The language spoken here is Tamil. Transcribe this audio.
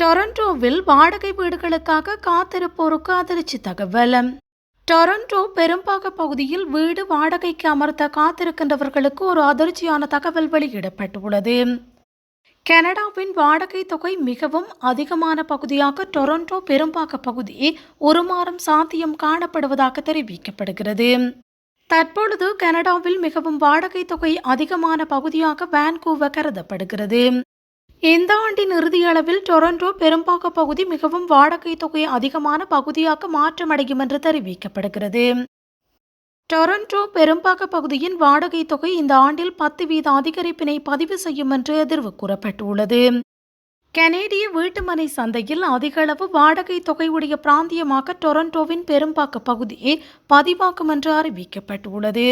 டொரண்டோவில் வாடகை வீடுகளுக்காக காத்திருப்போருக்கு அதிர்ச்சி தகவல். டொரண்டோ பெரும்பாக பகுதியில் வீடு வாடகைக்கு அமர்த்த காத்திருக்கின்றவர்களுக்கு ஒரு அதிர்ச்சியான தகவல் வெளியிடப்பட்டுள்ளது. கனடாவின் வாடகை தொகை மிகவும் அதிகமான பகுதியாக டொரண்டோ பெரும்பாக பகுதி உருமாறும் சாத்தியம் காணப்படுவதாக தெரிவிக்கப்படுகிறது. தற்பொழுது கனடாவில் மிகவும் வாடகை தொகை அதிகமான பகுதியாக வான்கூவர் கருதப்படுகிறது. இந்த ஆண்டின் இறுதியளவில் டொரண்டோ பெரும்பாக பகுதி மிகவும் வாடகை தொகை அதிகமான பகுதியாக மாற்றமடையும் என்று தெரிவிக்கப்படுகிறது. டொரண்டோ பெரும்பாக பகுதியின் வாடகை தொகை இந்த ஆண்டில் பத்து வீத அதிகரிப்பினை பதிவு செய்யும் என்று எதிர்வு கூறப்பட்டுள்ளது. கனேடிய வீட்டுமனை சந்தையில் அதிகளவு வாடகை தொகையுடைய பிராந்தியமாக டொரண்டோவின் பெரும்பாக்க பகுதி பதிவாக்கும் என்று அறிவிக்கப்பட்டுள்ளது.